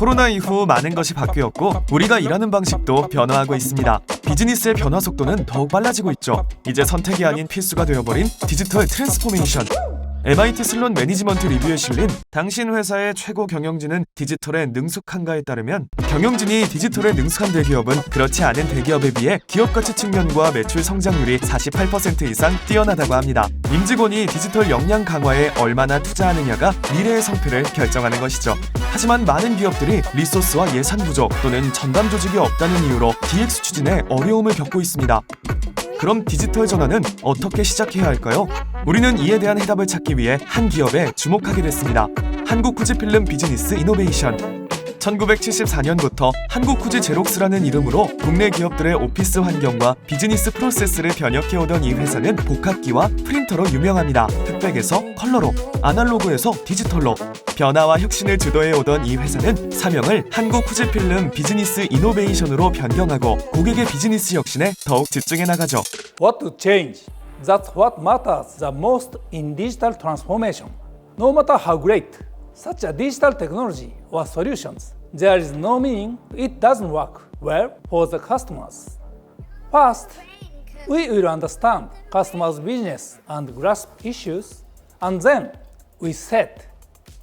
코로나 이후 많은 것이 바뀌었고 우리가 일하는 방식도 변화하고 있습니다. 비즈니스의 변화 속도는 더욱 빨라지고 있죠. 이제 선택이 아닌 필수가 되어버린 디지털 트랜스포메이션. MIT 슬론 매니지먼트 리뷰에 실린 당신 회사의 최고 경영진은 디지털에 능숙한가에 따르면 경영진이 디지털에 능숙한 대기업은 그렇지 않은 대기업에 비해 기업 가치 측면과 매출 성장률이 48% 이상 뛰어나다고 합니다. 임직원이 디지털 역량 강화에 얼마나 투자하느냐가 미래의 성패를 결정하는 것이죠. 하지만 많은 기업들이 리소스와 예산 부족 또는 전담 조직이 없다는 이유로 DX 추진에 어려움을 겪고 있습니다. 그럼 디지털 전환은 어떻게 시작해야 할까요? 우리는 이에 대한 해답을 찾기 위해 한 기업에 주목하게 됐습니다. 한국쿠지필름 비즈니스 이노베이션. 1974년부터 한국쿠지 제록스라는 이름으로 국내 기업들의 오피스 환경과 비즈니스 프로세스를 변혁해오던 이 회사는 복합기와 프린터로 유명합니다. 흑백에서 컬러로, 아날로그에서 디지털로 변화와 혁신을 주도해오던 이 회사는 사명을 한국쿠지필름 비즈니스 이노베이션으로 변경하고 고객의 비즈니스 혁신에 더욱 집중해 나가죠. What to change? That's what matters the most in digital transformation. No matter how great such a digital technology or solutions, there is no meaning it doesn't work well for the customers. First, we will understand customers' business and grasp issues, and then we set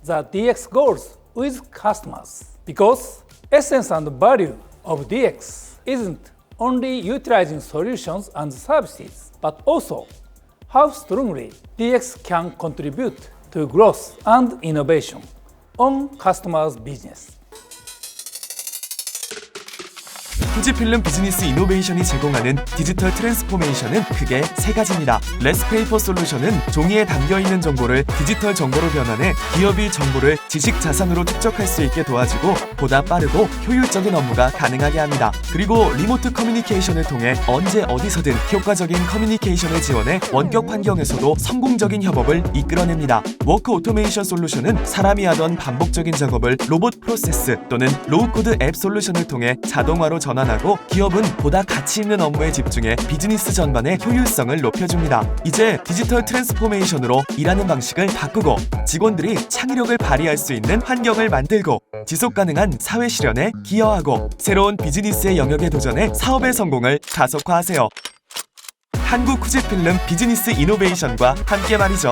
the DX goals with customers. Because essence and value of DX isn't only utilizing solutions and services, but also how strongly DX can contribute to growth and innovation on customers' business. 후지필름 비즈니스 이노베이션이 제공하는 디지털 트랜스포메이션은 크게 세 가지입니다. 레스페이퍼 솔루션은 종이에 담겨 있는 정보를 디지털 정보로 변환해 기업이 정보를 지식 자산으로 축적할 수 있게 도와주고 보다 빠르고 효율적인 업무가 가능하게 합니다. 그리고 리모트 커뮤니케이션을 통해 언제 어디서든 효과적인 커뮤니케이션을 지원해 원격 환경에서도 성공적인 협업을 이끌어냅니다. 워크 오토메이션 솔루션은 사람이 하던 반복적인 작업을 로봇 프로세스 또는 로우코드 앱 솔루션을 통해 자동화로 전환 하고 기업은 보다 가치 있는 업무에 집중해 비즈니스 전반의 효율성을 높여줍니다. 이제 디지털 트랜스포메이션으로 일하는 방식을 바꾸고 직원들이 창의력을 발휘할 수 있는 환경을 만들고 지속 가능한 사회 실현에 기여하고 새로운 비즈니스의 영역에 도전해 사업의 성공을 가속화하세요. 한국 후지필름 비즈니스 이노베이션과 함께 말이죠.